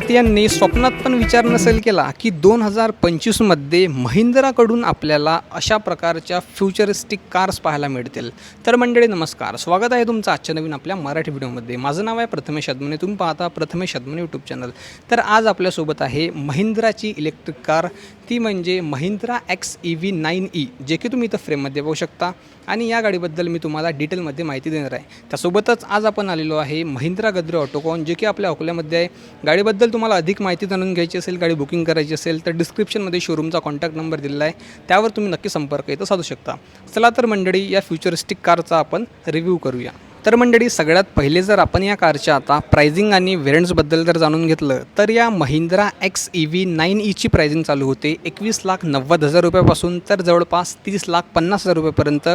भारतीयांनी स्वप्नात पण विचार नसेल केला की दोन हजार पंचवीसमध्ये महिंद्राकडून आपल्याला अशा प्रकारच्या फ्युचरिस्टिक कार्स पाहायला मिळतील. तर मंडळी नमस्कार. स्वागत आहे तुमचं आजच्या नवीन आपल्या मराठी व्हिडिओमध्ये. माझं नाव आहे प्रथमेश अदमने तुम्ही पाहता प्रथमेश अदमने यूट्यूब चॅनल तर आज आपल्यासोबत आहे महिंद्राची इलेक्ट्रिक कार ती म्हणजे Mahindra X E V nine E जे की तुम्ही इथं फ्रेममध्ये पाहू शकता. आणि या गाडीबद्दल मी तुम्हाला डिटेलमध्ये माहिती देणार आहे. त्यासोबतच आज आपण आलेलो आहे महिंद्रा गद्रे ऑटोकॉन जे की आपल्या अकोल्यामध्ये आहे. गाडीबद्दल तुम्हाला अधिक माहिती जाणून घ्यायची असेल गाडी बुकिंग करायची असेल तर डिस्क्रिप्शनमध्ये शोरूमचा कॉन्टॅक्ट नंबर दिलेला आहे. त्यावर तुम्ही नक्की संपर्क इथं साधू शकता. चला तर मंडळी या फ्युचरिस्टिक कारचा आपण रिव्ह्यू करूया. तर मंडळी सगळ्यात पहिले जर आपण या कारच्या आता प्राइसिंग आणि व्हेरियंट्सबद्दल जर जाणून घेतलं तर या Mahindra X E V nine ईची e प्रायझिंग चालू होते एकवीस लाख नव्वद हजार रुपयापासून तर जवळपास तीस लाख पन्नास हजार रुपयेपर्यंत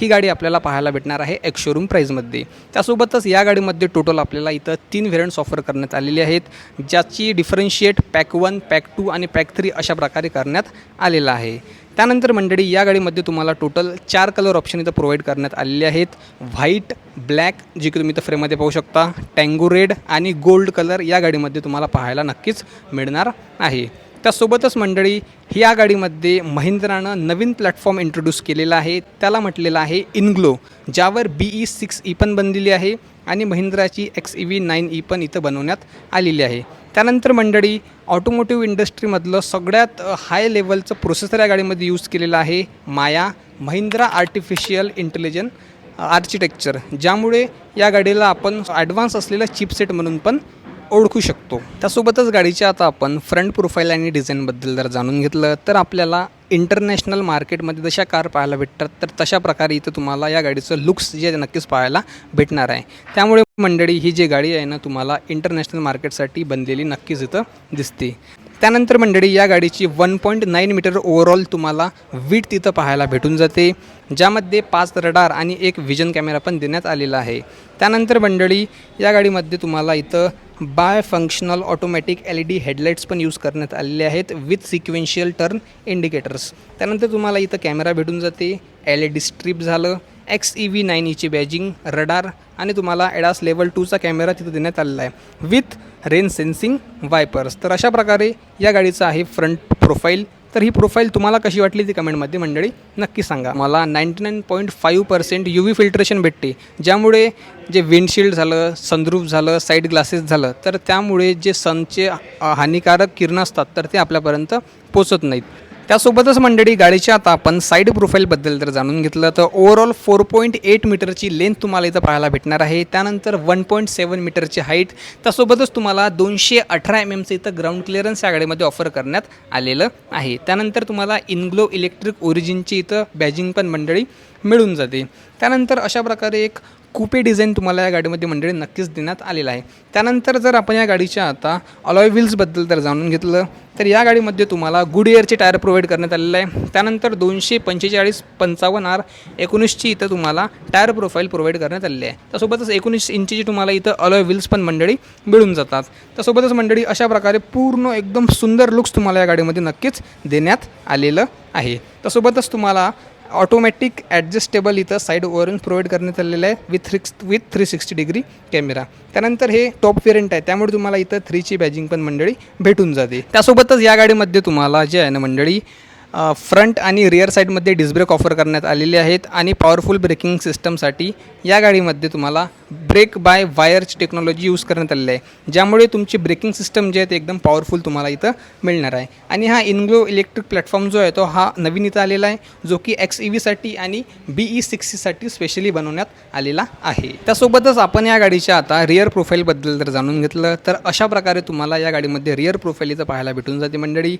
ही गाडी आपल्याला पाहायला भेटणार आहे एक शोरूम प्राईजमध्ये त्यासोबतच या गाडीमध्ये टोटल आपल्याला इथं तीन व्हेरियंट्स ऑफर करण्यात आलेले आहेत ज्याची differentiate pack one pack two आणि पॅक थ्री अशा प्रकारे करण्यात आलेलं आहे. त्यानंतर मंडळी या गाडीमध्ये तुम्हाला टोटल चार कलर ऑप्शन इथं प्रोव्हाइड करण्यात आलेले आहेत. व्हाईट ब्लॅक जे की तुम्ही इथं फ्रेममध्ये पाहू शकता. टँगो रेड आणि गोल्ड कलर या गाडीमध्ये तुम्हाला पाहायला नक्कीच मिळणार आहे. त्यासोबतच मंडळी या गाडीमध्ये महिंद्रानं नवीन प्लॅटफॉर्म इंट्रोड्यूस केलेला आहे. त्याला म्हटलेलं आहे इनग्लो ज्यावर बी ई सिक्स ई पण बनलेली आहे आणि महिंद्राची X E V nine E पण इथं बनवण्यात आलेली आहे. त्यानंतर मंडळी ऑटोमोटिव्ह इंडस्ट्रीमधलं सगळ्यात हाय लेवलचं प्रोसेसर या गाडीमध्ये यूज केलेलं आहे MAIA Mahindra artificial intelligence architecture ज्यामुळे या गाडीला आपण ॲडव्हान्स असलेलं चिपसेट म्हणून पण ओळखू शकतो. त्यासोबतच गाडीच्या आता आपण फ्रंट प्रोफाईल आणि डिझाईनबद्दल जर जाणून घेतलं तर आपल्याला इंटरनॅशनल मार्केटमध्ये जशा कार पाहायला भेटतात तर तशा प्रकारे इथं तुम्हाला या गाडीचं लुक्स जे नक्कीच पाहायला भेटणार आहे. त्यामुळे मंडळी ही जी गाडी आहे ना तुम्हाला इंटरनॅशनल मार्केटसाठी बनलेली नक्कीच इथं दिसते. त्यानंतर मंडळी या गाडीची one point nine metre overall तुम्हाला वीट तिथं पाहायला भेटून जाते ज्यामध्ये पाच रडार आणि एक विजन कॅमेरा पण देण्यात आलेला आहे. त्यानंतर मंडळी या गाडीमध्ये तुम्हाला इथं bi functional automatic L E D headlights पण यूज करण्यात आलेले आहेत विथ सिक्वेन्शियल टर्न इंडिकेटर्स त्यानंतर तुम्हाला इथं कॅमेरा भेटून जाते एल ई डी स्ट्रीप झालं एक्स ई व्ही नाईन ईची बॅजिंग रडार आणि तुम्हाला एडास लेवल टूचा कॅमेरा तिथं देण्यात आलेला आहे. विथ रेन सेन्सिंग वायपर्स तर अशा प्रकारे या गाडीचं आहे फ्रंट प्रोफाईल तर ही प्रोफाईल तुम्हाला कशी वाटली ती कमेंटमध्ये मंडळी नक्की सांगा. मला ninety nine point five percent U V filtration भेटते. ज्यामुळे जे विंडशिल्ड झालं सनरूफ झालं साईड ग्लासेस झालं तर त्यामुळे जे सनचे हानिकारक किरणं असतात तर ते आपल्यापर्यंत पोचत नाहीत. त्यासोबतच मंडळी गाडीच्या आता आपण साईड प्रोफाईलबद्दल जर जाणून घेतलं. तर ओव्हरऑल फोर पॉईंट एट मीटरची लेंथ तुम्हाला इथं पाहायला भेटणार आहे. त्यानंतर वन पॉईंट सेवन मीटरची हाईट त्यासोबतच तुम्हाला दोनशे अठरा एम एमचं इथं ग्राउंड क्लिअरन्स या गाडीमध्ये ऑफर करण्यात आलेलं आहे. त्यानंतर तुम्हाला इनग्लो इलेक्ट्रिक ओरिजिनची इथं बॅजिंग पण मंडळी मिळून जाते. त्यानंतर अशा प्रकारे एक कुपे डिझाईन तुम्हाला या गाडीमध्ये मंडळी नक्कीच देण्यात आलेला आहे. त्यानंतर जर आपण या गाडीच्या आता अलॉय व्हील्सबद्दल जर जाणून घेतलं तर या गाडीमध्ये तुम्हाला गुड एअरचे टायर प्रोव्हाइड करण्यात आलेलं आहे. त्यानंतर दोनशे पंचेचाळीस पंचावन्न आर एकोणीसची इथं तुम्हाला टायर प्रोफाईल प्रोव्हाइड करण्यात आलेली आहे. त्यासोबतच एकोणीस इंचीची तुम्हाला इथं अलॉय व्हील्स पण मंडळी मिळून जातात. त्यासोबतच मंडळी अशा प्रकारे पूर्ण एकदम सुंदर लुक्स तुम्हाला या गाडीमध्ये नक्कीच देण्यात आलेलं आहे. त्यासोबतच तुम्हाला ऑटोमॅटिक ॲडजस्टेबल इथं साईड ओवरून प्रोव्हाइड करण्यात आलेलं आहे with three with three sixty degree camera त्यानंतर हे टॉप वेरियंट आहे. त्यामुळे तुम्हाला इथं थ्रीची बॅजिंग पण मंडळी भेटून जाते. त्यासोबतच या गाडीमध्ये तुम्हाला जे आहे ना मंडळी फ्रंट आणि रिअर साईडमध्ये डिस्ब्रेक ऑफर करण्यात आलेले आहेत आणि पॉवरफुल ब्रेकिंग सिस्टमसाठी या गाडीमध्ये तुम्हाला ब्रेक बाय वायरची टेक्नॉलॉजी यूज करण्यात आलेली आहे. ज्यामुळे तुमची ब्रेकिंग सिस्टम जे आहे ते एकदम पॉवरफुल तुम्हाला इथं मिळणार आहे. आणि हा इनग्लो इलेक्ट्रिक प्लॅटफॉर्म जो आहे तो हा नवीन इथं आलेला आहे जो की एक्स ई व्हीसाठी आणि बी ई सिक्सीसाठी स्पेशली बनवण्यात आलेला आहे. त्यासोबतच आपण या गाडीच्या आता रिअर प्रोफाईलबद्दल जर जाणून घेतलं तर अशा प्रकारे तुम्हाला या गाडीमध्ये रिअर प्रोफाईल इथं पाहायला भेटून जाते मंडळी.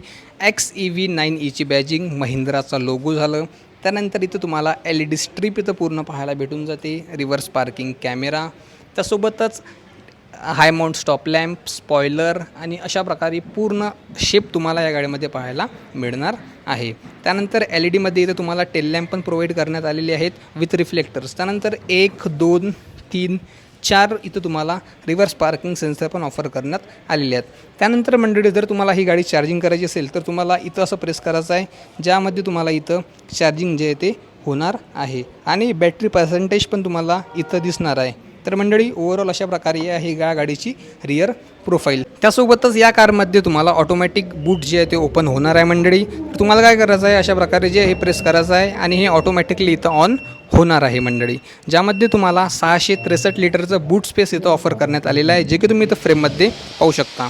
एक्स ई व्ही नाईन ईची बॅजिंग महिंद्राचा लोगो झालं. त्यानंतर इथं तुम्हाला एल ई डी स्ट्रीप इथं पूर्ण पाहायला भेटून जाते. Reverse parking camera. त्यासोबतच high mount stop lamp spoiler आणि अशा प्रकारे पूर्ण शेप तुम्हाला या गाडीमध्ये पाहायला मिळणार आहे. त्यानंतर एल ई डीमध्ये इथं तुम्हाला टेल लॅम्प पण प्रोव्हाइड करण्यात आलेले आहेत विथ रिफ्लेक्टर्स त्यानंतर एक दोन तीन चार इथं तुम्हाला रिव्हर्स पार्किंग सेन्सर पण ऑफर करण्यात आलेले आहेत. त्यानंतर मंडळी जर तुम्हाला ही गाडी चार्जिंग करायची असेल तर तुम्हाला इथं असं प्रेस करायचं आहे ज्यामध्ये तुम्हाला इथं चार्जिंग जे आहे ते होणार आहे. आणि बॅटरी पर्सेंटेज पण तुम्हाला इथं दिसणार आहे. तर मंडळी ओव्हरऑल अशा प्रकारे आहे या गाडीची रिअर प्रोफाईल त्यासोबतच या कारमध्ये तुम्हाला ऑटोमॅटिक बूट जे आहे ते ओपन होणार आहे मंडळी. तर तुम्हाला काय करायचं आहे? अशा प्रकारे जे हे प्रेस करायचं आहे आणि हे ऑटोमॅटिकली इथं ऑन होणार आहे मंडळी. ज्यामध्ये तुम्हाला सहाशे त्रेसष्ट लिटरचं बूट स्पेस इथं ऑफर करण्यात आलेलं आहे जे की तुम्ही इथं फ्रेममध्ये पाहू शकता.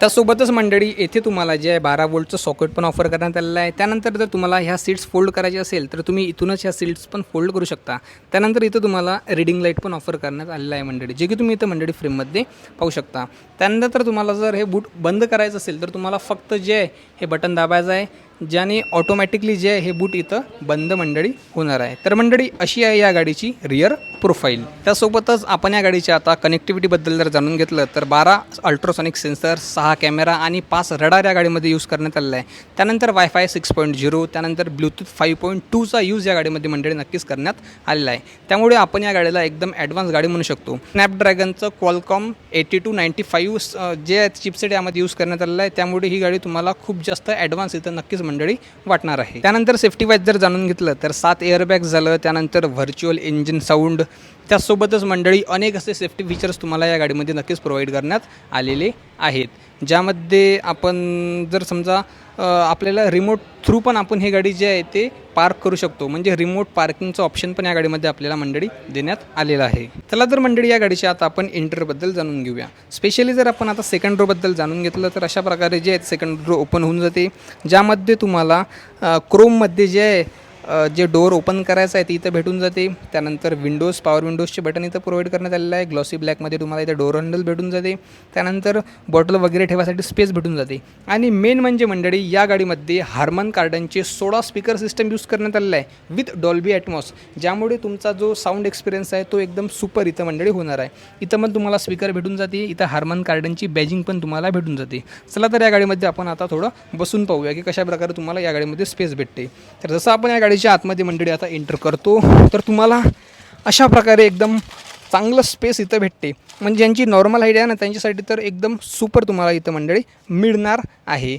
त्यासोबतच मंडळी येथे तुम्हाला जे आहे बारा वोल्टचं सॉकेट पण ऑफर करण्यात आलेलं आहे. त्यानंतर जर तुम्हाला ह्या सीट्स फोल्ड करायचे असेल तर तुम्ही इथूनच ह्या सीट्स पण फोल्ड करू शकता. त्यानंतर इथं तुम्हाला रिडिंग लाइट पण ऑफर करण्यात आलेलं आहे मंडळी जे की तुम्ही इथं मंडळी फ्रेममध्ये पाहू शकता. त्यानंतर तुम्हाला जर हे बूट बंद करायचं असेल तर तुम्हाला फक्त जे आहे हे बटन दाबायचं आहे. ज्याने ऑटोमॅटिकली जे आहे हे बूट इथं बंद मंडळी होणार आहे. तर मंडळी अशी आहे या गाडीची रिअर प्रोफाईल त्यासोबतच आपण या गाडीच्या आता कनेक्टिव्हिटीबद्दल जर जाणून घेतलं तर बारा अल्ट्रासॉनिक सेन्सर सहा कॅमेरा आणि पाच रडार या गाडीमध्ये यूज करण्यात आलेला आहे. त्यानंतर वायफाय सिक्स पॉईंट झिरो त्यानंतर ब्लूटूथ फाईव्ह पॉईंट टूचा यूज या गाडीमध्ये मंडळी नक्कीच करण्यात आलेला आहे. त्यामुळे आपण या गाडीला एकदम ॲडव्हान्स गाडी म्हणू शकतो. स्नॅपड्रॅगनचं Qualcomm eighty two ninety five जे चिपसेट यामध्ये यूज करण्यात आलेलं आहे त्यामुळे ही गाडी तुम्हाला खूप जास्त ॲडव्हान्स इथं नक्कीच मंडळी वाटणार आहे. त्यानंतर सेफ्टी वाईज जर जाणून घेतलं तर सात एअरबॅग झालं त्यानंतर व्हर्च्युअल इंजिन साऊंड त्यासोबतच मंडळी अनेक असे सेफ्टी फीचर्स तुम्हाला या गाडीमध्ये नक्कीच प्रोव्हाइड करण्यात आलेले आहेत. ज्यामध्ये आपण जर समजा आपल्याला रिमोट थ्रू पण आपण ही गाडी जी आहे ते पार्क करू शकतो. म्हणजे रिमोट पार्किंगचं ऑप्शन पण या गाडीमध्ये आपल्याला मंडळी देण्यात आलेलं आहे. चला तर मंडळी या गाडीच्या आता आपण इंटरबद्दल जाणून घेऊया. स्पेशली जर आपण आता सेकंड रोबद्दल जाणून घेतलं तर अशा प्रकारे जे आहेत सेकंड रो ओपन होऊन जाते. ज्यामध्ये तुम्हाला क्रोममध्ये जे आहे जे डोअर ओपन करायचं आहे ते इथं भेटून जाते. त्यानंतर विंडोज पॉवर विंडोजचे बटन इथं प्रोव्हाइड करण्यात आलेलं आहे. ग्लॉसी ब्लॅकमध्ये तुम्हाला इथं डोअर हँडल भेटून जाते. त्यानंतर बॉटल वगैरे ठेवासाठी स्पेस भेटून जाते. आणि मेन म्हणजे मंडळी या गाडीमध्ये हार्मन कार्डनचे सोळा स्पीकर सिस्टम यूज करण्यात आलेलं आहे विथ डॉल्बी ॲटमॉस ज्यामुळे तुमचा जो साऊंड एक्सपिरियन्स आहे तो एकदम सुपर इथं मंडळी होणार आहे. इथं पण तुम्हाला स्पीकर भेटून जाते. इथं हार्मन कार्डनची बॅजिंग पण तुम्हाला भेटून जाते. चला तर या गाडीमध्ये आपण आता थोडं बसून पाहूया की कशा प्रकारे तुम्हाला या गाडीमध्ये स्पेस भेटते. तर जसं आपण या गाडी गाडीच्या आतमध्ये मंडळी आता एंटर करतो. तर तुम्हाला अशा प्रकारे एकदम चांगलं स्पेस इथं भेटते. म्हणजे ज्यांची नॉर्मल हाईट आहे ना त्यांच्यासाठी तर एकदम सुपर तुम्हाला इथं मंडळी मिळणार आहे.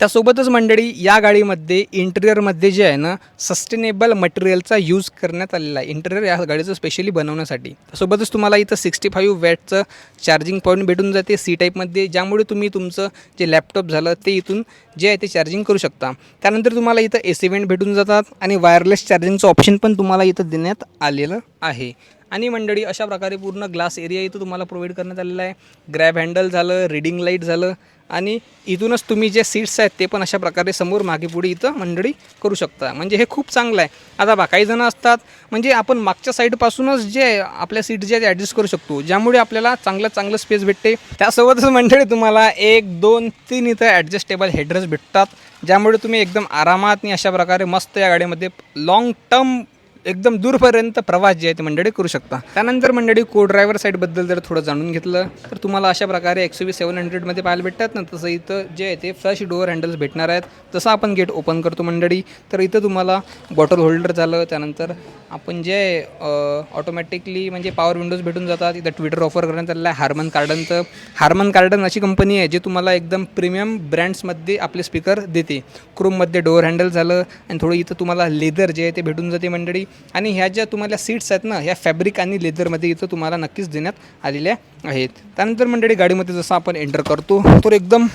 त्यासोबतच मंडळी या गाडीमध्ये इंटेरियरमध्ये जे आहे ना सस्टेनेबल मटेरियलचा यूज करण्यात आलेला आहे. इंटेरियर या गाडीचं स्पेशली बनवण्यासाठी. त्यासोबतच तुम्हाला इथं सिक्स्टी फाईव्ह वॅटचं चार्जिंग पॉईंट भेटून जाते सी टाईपमध्ये ज्यामुळे तुम्ही तुमचं जे लॅपटॉप झालं ते इथून जे आहे ते चार्जिंग करू शकता. त्यानंतर तुम्हाला इथं ए सी वेंट भेटून जातात आणि वायरलेस चार्जिंगचं ऑप्शन पण तुम्हाला इथं देण्यात आलेलं आहे. आणि मंडळी अशा प्रकारे पूर्ण ग्लास एरिया इथं तुम्हाला प्रोव्हाइड करण्यात आलेला आहे. ग्रॅब हँडल झालं रिडिंग लाइट झालं आणि इथूनच तुम्ही जे सीट्स आहेत ते पण अशा प्रकारे समोर मागे पुढे इथं मंडळी करू शकता. म्हणजे हे खूप चांगलं आहे. आता बा काही जणं असतात म्हणजे आपण मागच्या साईडपासूनच जे आहे, आपल्या सीट जे आहेत ॲडजस्ट करू शकतो. ज्यामुळे आपल्याला चांगलं चांगलं स्पेस भेटते. त्यासोबतच मंडळी तुम्हाला एक दोन तीन इथं ॲडजस्टेबल हेडर्स भेटतात. ज्यामुळे तुम्ही एकदम आरामात आणि अशा प्रकारे मस्त या गाडीमध्ये लाँग टर्म एकदम दूरपर्यंत प्रवास जे आहे ते मंडळी करू शकता. त्यानंतर मंडळी को ड्रायव्हर साईडबद्दल जर थोडं जाणून घेतलं तर तुम्हाला अशा प्रकारे एक्स व्ही सेवन हंड्रेडमध्ये पाहायला भेटतात ना तसं इथं जे आहे ते फ्लॅश डोअर हँडल्स भेटणार आहेत. जसं आपण गेट ओपन करतो मंडळी तर इथं तुम्हाला बॉटल होल्डर झालं त्यानंतर आपण जे ऑटोमॅटिकली म्हणजे पॉवर विंडोज भेटून जातात. इथं ट्विटर ऑफर करण्यात आलेलं आहे हार्मन कार्डनचं हार्मन कार्डन अशी कंपनी आहे जी तुम्हाला एकदम प्रीमियम ब्रँड्समध्ये आपले स्पीकर देते. क्रोममध्ये डोअर हँडल झालं आणि थोडं इथं तुम्हाला लेदर जे आहे ते भेटून जाते मंडळी. आणि ह्या ज्या तुम्हाला सीट्स आहेत ना ह्या फॅब्रिक आणि लेदरमध्ये इथं तुम्हाला नक्कीच देण्यात आलेल्या आहेत. त्यानंतर मंडळी गाडीमध्ये जसं आपण एंटर करतो तर एकदम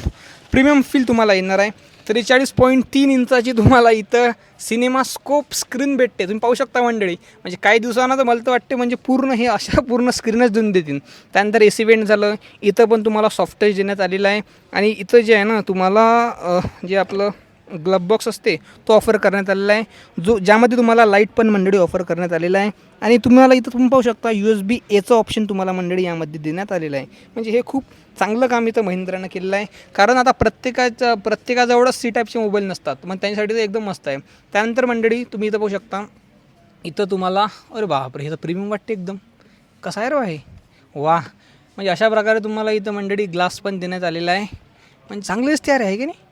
प्रीमियम फील तुम्हाला येणार आहे. त्रेचाळीस पॉईंट तीन इंचाची तुम्हाला इथं सिनेमा स्कोप स्क्रीन भेटते. तुम्ही पाहू शकता मंडळी. म्हणजे काही दिवसांना तर मला तर वाटते म्हणजे पूर्ण हे अशा पूर्ण स्क्रीनच देऊन देतील. त्यानंतर ए सी वेंट झालं. इथं पण तुम्हाला सॉफ्टवेअर देण्यात आलेलं आहे. आणि इथं जे आहे ना तुम्हाला जे आपलं ग्लब बॉक्स असते तो ऑफर करण्यात आलेला आहे. जो ज्यामध्ये तुम्हाला लाइट पण मंडळी ऑफर करण्यात आलेला आहे. आणि तुम्हाला इथं तुम्ही पाहू शकता यू एस बी एचं ऑप्शन तुम्हाला मंडळी यामध्ये देण्यात आलेलं आहे. म्हणजे हे खूप चांगलं काम इथं महिंद्रानं केलेलं आहे. कारण आता प्रत्येकाच्या प्रत्येकाजवळच सी टाईपचे मोबाईल नसतात. मग त्यांच्यासाठी तर एकदम मस्त आहे. त्यानंतर मंडळी तुम्ही इथं पाहू शकता. इथं तुम्हाला अरे बापरे हे तर प्रीमियम वाटते एकदम. कसा आहे रो आहे वा म्हणजे अशा प्रकारे तुम्हाला इथं मंडळी ग्लास पण देण्यात आलेला आहे. म्हणजे चांगलेच तयार आहे की नाही?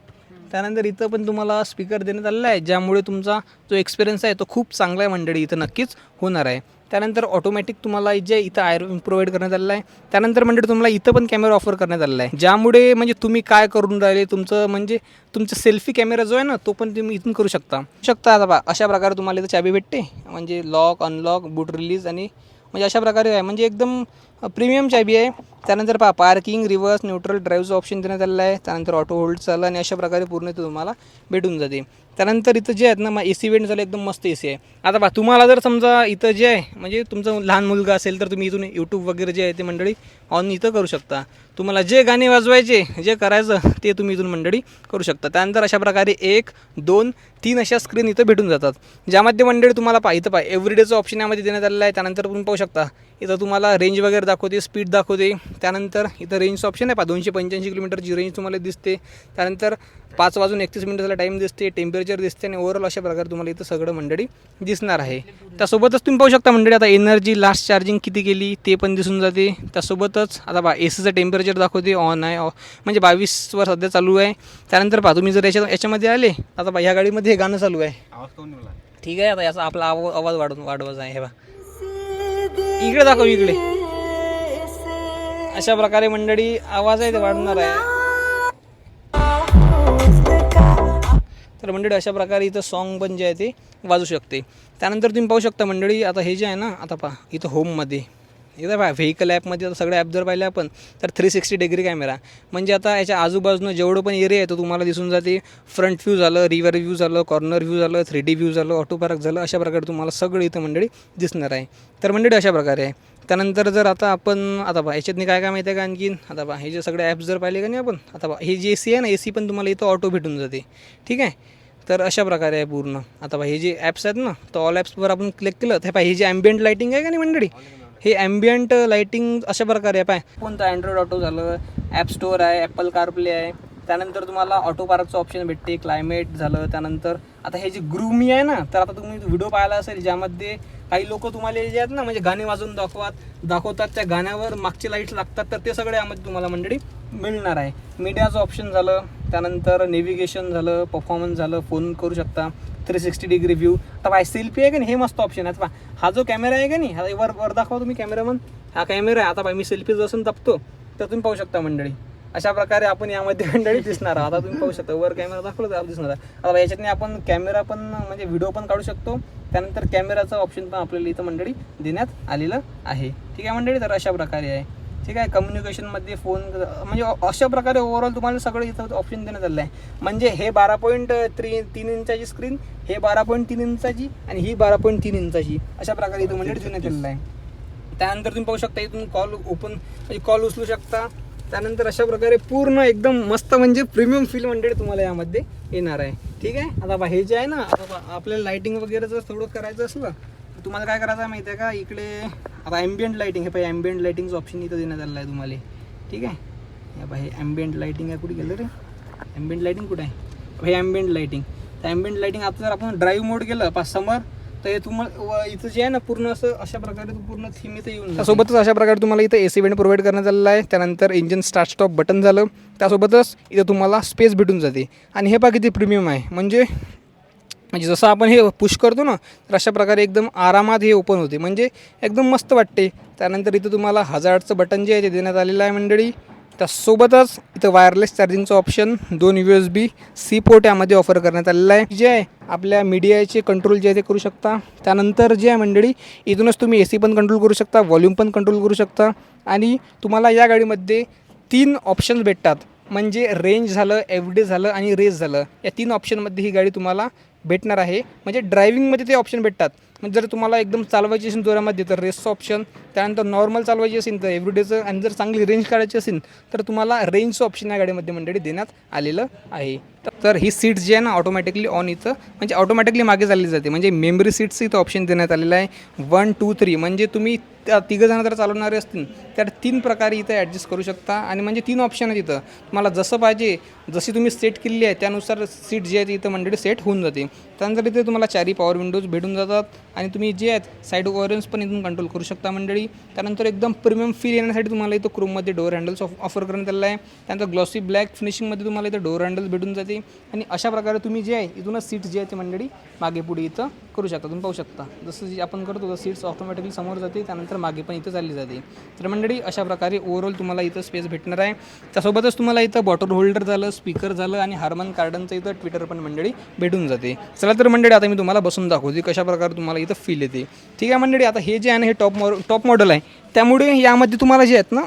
त्यानंतर इथं पण तुम्हाला स्पीकर देण्यात आलेला आहे ज्यामुळे तुमचा जो एक्सपिरियन्स आहे तो खूप चांगला आहे मंडळी. इथं नक्कीच होणार आहे. त्यानंतर ऑटोमॅटिक तुम्हाला जे इथं आयर प्रोव्हाइड करण्यात आलेलं आहे. त्यानंतर मंडळी तुम्हाला इथं पण कॅमेरा ऑफर करण्यात आलेला आहे. ज्यामुळे म्हणजे तुम्ही काय करून राहिले तुमचं म्हणजे तुमचं सेल्फी कॅमेरा जो आहे ना तो पण तुम्ही इथून करू शकता. शकता. आता बा अशा प्रकारे तुम्हाला इथं चाबी भेटते. म्हणजे लॉक अनलॉक बूट रिलीज आणि म्हणजे अशा प्रकारे आहे. म्हणजे एकदम प्रीमियम चाबी आहे. त्यानंतर पहा पार्किंग रिव्हर्स न्यूट्रल ड्राईव्हचं ऑप्शन देण्यात आलेलं आहे. त्यानंतर ऑटो होल्ड चाललं आणि अशा प्रकारे पूर्ण इथं तुम्हाला भेटून जाते. त्यानंतर इथं जे आहेत ना मग ए सी वेंट झालं एकदम मस्त ए सी आहे. आता पहा तुम्हाला जर समजा इथं जे आहे म्हणजे तुमचं लहान मुलगा असेल तर तुम्ही इथून यूट्यूब वगैरे जे आहे ते मंडळी ऑन इथं करू शकता. तुम्हाला जे गाणे वाजवायचे जे करायचं ते तुम्ही इथून मंडळी करू शकता. त्यानंतर अशा प्रकारे एक दोन तीन अशा स्क्रीन इथं भेटून जातात. ज्यामध्ये मंडळी तुम्हाला पाहि इथं पहा एव्हरीडेचं ऑप्शन यामध्ये देण्यात आलेलं आहे. त्यानंतर तुम्ही पाहू शकता इथं तुम्हाला रेंज वगैरे दाखवते स्पीड दाखवते. त्यानंतर इथं रेंजचं ऑप्शन आहे पहा दोनशे पंच्याऐंशी किलोमीटरची रेंज तुम्हाला दिसते. त्यानंतर पाच वाजून एकतीस मिनिटाचा टाईम दिसते टेम्परेचर दिसते आणि ओव्हरऑल अशा प्रकारे तुम्हाला इथं सगळं मंडळी दिसणार आहे. त्यासोबतच तुम्ही पाहू शकता मंडळी आता एनर्जी लास्ट चार्जिंग किती केली ते पण दिसून जाते. त्यासोबतच आता बा एसीचं टेम्परेचर टेम्परेचर दाखवते ऑन आहे. म्हणजे बावीसवर सध्या चालू आहे. त्यानंतर पहा तुम्ही जर याच्या याच्यामध्ये आले आता ह्या गाडीमध्ये हे गाणं चालू आहे? ठीक आहे आता याचा आपला आव आवाज वाढवून वाढवायचा आहे हे बा. इकडे दाखव इकडे. अशा प्रकारे मंडळी आवाज आहे ते वाढणार आहे. तर मंडळी अशा प्रकारे इथं सॉन्ग पण जे आहे ते वाजू शकते. त्यानंतर तुम्ही पाहू शकता मंडळी आता हे जे आहे ना आता पहा इथं होममध्ये इथं पहा व्हेकल ॲपमध्ये सगळ्या ॲप जर पाहिले आपण तर थ्री सिक्स्टी डिग्री कॅमेरा म्हणजे आता याच्या आजूबाजूनं जेवढं पण एरिया आहे तो तुम्हाला दिसून जाते फ्रंट व्ह्यू झालं रिवर व्ह्यू झालं कॉर्नर व्ह्यू झालं थ्री डी व्ह्यू झालं ऑटो पार्क झालं अशा प्रकारे तुम्हाला सगळं इथं मंडळी दिसणार आहे. तर मंडळी अशा प्रकारे आहे. त्यानंतर जर आता आपण आता पहा याच्यातनी काय काय माहिती आहे का आणखीन? आता पहा हे जे सगळे ॲप्स जर पाहिले का नाही आपण आता पहा हे जे ए सी आहे ना ए सी पण तुम्हाला इथं ऑटो भेटून जाते. ठीक आहे? तर अशा प्रकारे आहे पूर्ण. आता पहा हे जे ॲप्स आहेत ना तर ऑल ॲप्सवर आपण क्लिक केलं तर पहा हे जे ॲम्बियंट लाईटिंग आहे का नाही मंडळी? हे ॲम्बियंट लाईटिंग अशा प्रकारे आहे पाय. कोणतं अँड्रॉइड ऑटो झालं ॲप स्टोअर आहे ॲपल कारप्ले आहे त्यानंतर तुम्हाला ऑटो पार्कचं ऑप्शन भेटते क्लायमेट झालं त्यानंतर आता हे जे ग्रुमी आहे ना तर आता तुम्ही व्हिडिओ पाहिला असेल ज्यामध्ये काही लोक तुम्हाला जे आहेत ना म्हणजे गाणे वाजवून दाखवत दाखवतात त्या गाण्यावर मागचे लाईट्स लागतात तर ते सगळे यामध्ये तुम्हाला मंडळी मिळणार आहे. मीडियाचं ऑप्शन झालं त्यानंतर नेव्हिगेशन झालं परफॉर्मन्स झालं फोन करू शकता. थ्री सिक्स्टी डिग्री व्ह्यू आता बाय सेल्फी आहे का नाही? हे मस्त ऑप्शन आहे पहा, हा जो कॅमेरा आहे का नाही? हा वर वर दाखवा तुम्ही कॅमेरामन हा कॅमेरा आहे. आता बाय मी सेल्फी जसं दाबतो तर तुम्ही पाहू शकता मंडळी. अशा प्रकारे आपण यामध्ये मंडळी दिसणार आहात. आता तुम्ही पाहू शकता वर कॅमेरा दाखवला तर दिसणार आता याच्यातनी आपण कॅमेरा पण म्हणजे व्हिडिओ पण काढू शकतो. त्यानंतर कॅमेराचं ऑप्शन पण आपल्याला इथं मंडळी देण्यात आलेलं आहे. ठीक आहे मंडळी? तर अशा प्रकारे आहे. ठीक आहे कम्युनिकेशनमध्ये फोन म्हणजे अशा प्रकारे ओव्हरऑल तुम्हाला सगळं इथं ऑप्शन देण्यात आलेलं आहे. म्हणजे हे बारा पॉईंट थ्री तीन इंचाची स्क्रीन हे बारा पॉईंट तीन इंचाची आणि ही बारा पॉईंट तीन इंचाची. अशा प्रकारे इथं मंडळी देण्यात आलेलं आहे. त्यानंतर तुम्ही पाहू शकता इथून कॉल ओपन म्हणजे कॉल उचलू शकता. त्यानंतर अशा प्रकारे पूर्ण एकदम मस्त म्हणजे प्रीमियम फील मंडळी तुम्हाला यामध्ये येणार आहे. ठीक आहे? आता बा हे जे आहे ना आपल्याला लाईटिंग वगैरे जर थोडं करायचं असलं तुम्हाला काय करायचं आहे माहिती आहे का? इकडे आता ॲम्बियंट लाईटिंग हे पाहिजे ॲम्बियंट लाईटिंगचं ऑप्शन इथं देण्यात आलेलं आहे तुम्हाला. ठीक आहे? या बा हे ॲम्बियंट लाईटिंग आहे. कुठे गेलं रे? ॲम्बियंट लाईटिंग कुठे आहे? हे ॲम्बियंट लाईटिंग तर ॲम्बियंट लाईटिंग आता जर आपण ड्राईव्ह मोड केलं पाच समर तर हे तुम्हाला व इथं जे आहे ना पूर्ण असं अशा प्रकारे पूर्ण थीम इथं येऊन त्यासोबतच अशा प्रकारे तुम्हाला इथं ए सी वेंट प्रोव्हाइड करण्यात आलेला आहे. त्यानंतर इंजिन स्टार्ट स्टॉप बटन झालं. त्यासोबतच इथं तुम्हाला स्पेस भेटून जाते. आणि हे पहा किती प्रीमियम आहे. म्हणजे म्हणजे जसं आपण हे पुश करतो ना तर अशा प्रकारे एकदम आरामात हे ओपन होते. म्हणजे एकदम मस्त वाटते. त्यानंतर इथं तुम्हाला हजारचं बटन जे आहे ते देण्यात आलेलं आहे मंडळी. त्यासोबतच इथं वायरलेस चार्जिंगचं ऑप्शन दोन U S B C port यामध्ये ऑफर करण्यात आलेलं आहे. जे आहे आपल्या मीडियाचे कंट्रोल जे आहे ते करू शकता. त्यानंतर जे आहे मंडळी इथूनच तुम्ही ए सी पण कंट्रोल करू शकता व्हॉल्यूम पण कंट्रोल करू शकता. आणि तुम्हाला या गाडीमध्ये तीन ऑप्शन्स भेटतात. म्हणजे रेंज झालं एफ डी झालं आणि रेस झालं. या तीन ऑप्शनमध्ये ही गाडी तुम्हाला भेटणार आहे. म्हणजे ड्रायव्हिंगमध्ये ते ऑप्शन भेटतात. म्हणजे जर तुम्हाला एकदम चालवायची असेल जोरामध्ये तर रेसचं ऑप्शन त्यानंतर नॉर्मल चालवायची असेल तर एव्हरीडेचं आणि जर चांगली रेंज काढायची असेल तर तुम्हाला रेंजचं ऑप्शन या गाडीमध्ये मंडळी देण्यात आलेलं आहे. तर- ही सीट्स जी आहे ना ऑटोमॅटिकली ऑन इथं म्हणजे ऑटोमॅटिकली मागे चालली जाते. म्हणजे मेमरी सीट्स इथं ऑप्शन देण्यात आलेलं आहे. वन टू थ्री म्हणजे तुम्ही त्या तिघं जण जर चालवणारे असतील तर तीन प्रकारे इथं ॲडजस्ट करू शकता. आणि म्हणजे तीन ऑप्शन आहेत इथं. तुम्हाला जसं पाहिजे जशी तुम्ही सेट केलेली आहे त्यानुसार सीट जी आहे ती इथं मंडळी सेट होऊन जाते. त्यानंतर इथे तुम्हाला चारी पॉवर विंडोज भेटून जातात. आणि तुम्ही जे आहेत साईड ओरियन्स पण इथून कंट्रोल करू शकता मंडळी. त्यानंतर एकदम प्रीमियम फील येण्यासाठी तुम्हाला इथं क्रोममध्ये डोअर हँडल्स ऑफर करण्यात आलेला आहे. त्यानंतर ग्लॉसी ब्लॅक फिनिशिंगमध्ये तुम्हाला इथं डोअर हँडल्स भेटून जाते आणि अशा प्रकारे तुम्ही जे आहे इथूनच सीट्स जे आहे ते मंडळी मागे पुढे इथं करू शकता. तुम्ही पाहू शकता. जसं जे आपण करतो तर सीट्स ऑटोमॅटिकली समोर जाते त्यानंतर मागे पण इथं चालली जाते तर मंडळी अशा प्रकारे ओव्हरऑल तुम्हाला इथं स्पेस भेटणार आहे. त्यासोबतच तुम्हाला इथं बॉटल होल्डर झालं स्पीकर झालं आणि हार्मन कार्डनचं इथं ट्विटर पण मंडळी भेटून जाते. चला तर मंडळी आता मी तुम्हाला बसून दाखवते कशा प्रकारे तुम्हाला इथं फील येते. ठीक आहे मंडळी आता हे जे आहे ना हे टॉप मॉ टॉप मॉडेल आहे. त्यामुळे यामध्ये तुम्हाला जे आहेत ना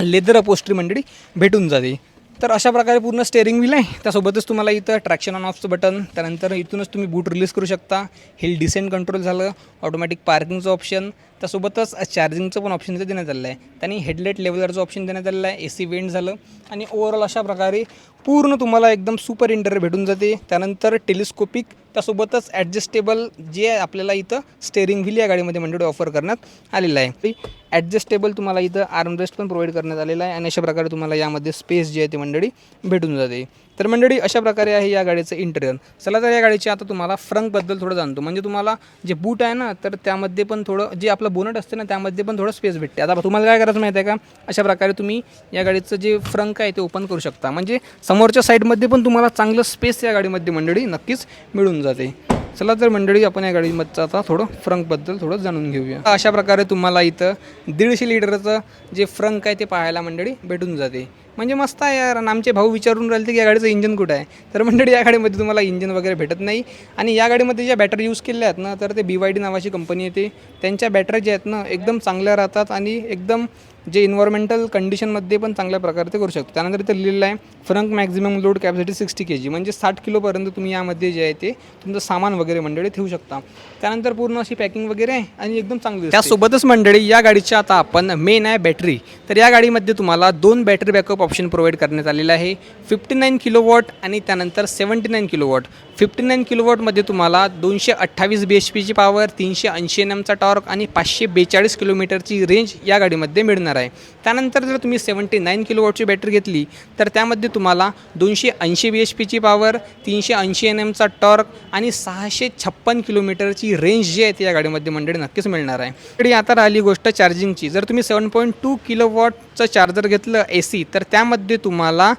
लेदर अपोस्ट्री मंडळी भेटून जाते. तर अशा प्रकारे पूर्ण स्टेअरिंग व्हील आहे. त्यासोबतच तुम्हाला इथं ट्रॅक्शन ऑन ऑफचं बटन त्यानंतर इथूनच तुम्ही बूट रिलीज करू शकता. हिल डिसेंट कंट्रोल झालं ऑटोमॅटिक पार्किंगचं ऑप्शन त्यासोबतच चार्जिंगचं पण ऑप्शन इथं देण्यात आलेलं आहे. त्यांनी हेडलाईट लेवलरचं ऑप्शन देण्यात आलेलं आहे ए सी वेंट झालं. आणि ओव्हरऑल अशा प्रकारे पूर्ण तुम्हाला एकदम सुपर इंटरियर भेटून जाते. त्यानंतर टेलिस्कोपिक त्यासोबतच ॲडजस्टेबल जे आहे आपल्याला इथं स्टेअरिंग व्हील या गाडीमध्ये मंडळी ऑफर करण्यात आलेलं आहे. ॲडजस्टेबल तुम्हाला इथं आर्मरेस्ट पण प्रोव्हाइड करण्यात आलेला आहे आणि अशा प्रकारे तुम्हाला यामध्ये स्पेस जे आहे ती मंडळी भेटून जाते. तर मंडळी अशा प्रकारे आहे या गाडीचं इंटेरियर चला तर या गाडीची आता तुम्हाला फ्रंकबद्दल थोडं जाणतो. म्हणजे तुम्हाला जे बूट आहे ना तर त्यामध्ये पण थोडं जे आपलं बोनट असते ना त्यामध्ये पण थोडं स्पेस भेटते. आता तुम्हाला काय करायचं माहिती आहे का? अशा प्रकारे तुम्ही या गाडीचं जे फ्रंक आहे ते ओपन करू शकता. म्हणजे समोरच्या साईडमध्ये पण तुम्हाला चांगलं स्पेस या गाडीमध्ये मंडळी नक्कीच मिळून जाते. चला तर मंडळी आपण या गाडीमधचं आता थोडं फ्रंकबद्दल थोडं जाणून घेऊया. अशा प्रकारे तुम्हाला इथं दीडशे लिटरचं जे फ्रंक आहे ते पाहायला मंडळी भेटून जाते. म्हणजे मस्त आहे यार. आणि आमचे भाऊ विचारून राहिले की या गाडीचं इंजन कुठं आहे? तर मंडळी या गाडीमध्ये तुम्हाला इंजन वगैरे भेटत नाही. आणि या गाडीमध्ये ज्या बॅटरी यूज केल्या आहेत ना तर ते बी वाय डी नावाची कंपनी येते त्यांच्या बॅटरी ज्या आहेत ना एकदम चांगल्या राहतात आणि एकदम जे इन्व्हायरमेंटल कंडिशनमध्ये पण चांगल्या प्रकारे ते करू शकतो. त्यानंतर इथं लिहिलेलं आहे frunk maximum load capacity sixty K G म्हणजे साठ किलोपर्यंत तुम्ही यामध्ये जे आहे ते तुमचं सामान वगैरे मंडळी ठेवू शकता. त्यानंतर पूर्ण अशी पॅकिंग वगैरे आहे आणि एकदम चांगली त्यासोबतच मंडळी या गाडीच्या आता आपण मेन आहे बॅटरी तर या गाडीमध्ये तुम्हाला दोन बॅटरी बॅकअप ऑप्शन प्रोव्हाइड करण्यात आलेलं आहे. फिफ्टी नाईन किलो वॉट आणि त्यानंतर seventy nine kilo watt fifty nine kilo वॉटमध्ये तुम्हाला दोनशे अठ्ठावीस बी एच पीची पॉवर तीनशे ऐंशी एन एमचा टॉर्क आणि पाचशे बेचाळीस किलोमीटरची रेंज या गाडीमध्ये मिळणार आहे. त्यानंतर जर तुम्ही सेवन्टी नाईन किलो वॉटची बॅटरी घेतली तर त्यामध्ये तुम्हाला दोनशे ऐंशी बी एच पीची पॉवर तीनशे ऐंशी एन एमचा टॉर्क आणि सहाशे छप्पन किलोमीटरची रेंज जी आहे ती या गाडीमध्ये मंडळी नक्कीच मिळणार आहे. तरी आता राहिली गोष्ट चार्जिंगची जर तुम्ही सेवन पॉईंट टू किलो वॉटचं चार्जर घेतलं ए सी तर त्यामध्ये तुम्हाला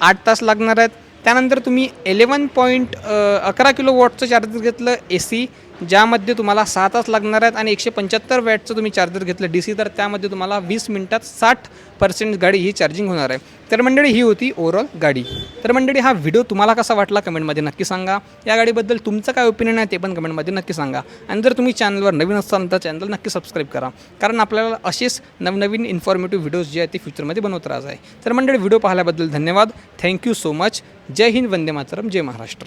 आठ तास लागणार आहेत. त्यानंतर तुम्ही एलेवन पॉईंट अकरा किलो वॉटचं चार्जर घेतलं ए सी ज्यामध्ये तुम्हाला सहा तास लागणार आहेत आणि एकशे पंच्याहत्तर वॅटचं तुम्ही चार्जर घेतलं. डी सी तर त्यामध्ये तुम्हाला वीस मिनटात साठ पर्सेंट गाडी ही चार्जिंग होणार आहे. तर मंडळी ही होती ओव्हरऑल गाडी. तर मंडळी हा व्हिडिओ तुम्हाला कसा वाटला कमेंटमध्ये नक्की सांगा. या गाडीबद्दल तुमचं काय ओपिनियन आहे ते पण कमेंटमध्ये नक्की सांगा. आणि जर तुम्ही चॅनलवर नवीन असाल तर चॅनल नक्की सबस्क्राईब करा. कारण आपल्याला असेच नवनवीन इन्फॉर्मेटिव्ह व्हिडिओज जे आहेत ते फ्युचरमध्ये बनवत राहायचं आहे. तर मंडळी व्हिडिओ पाहिल्याबद्दल धन्यवाद. थँक्यू सो मच जय हिंद वंदे मातरम. जय महाराष्ट्र.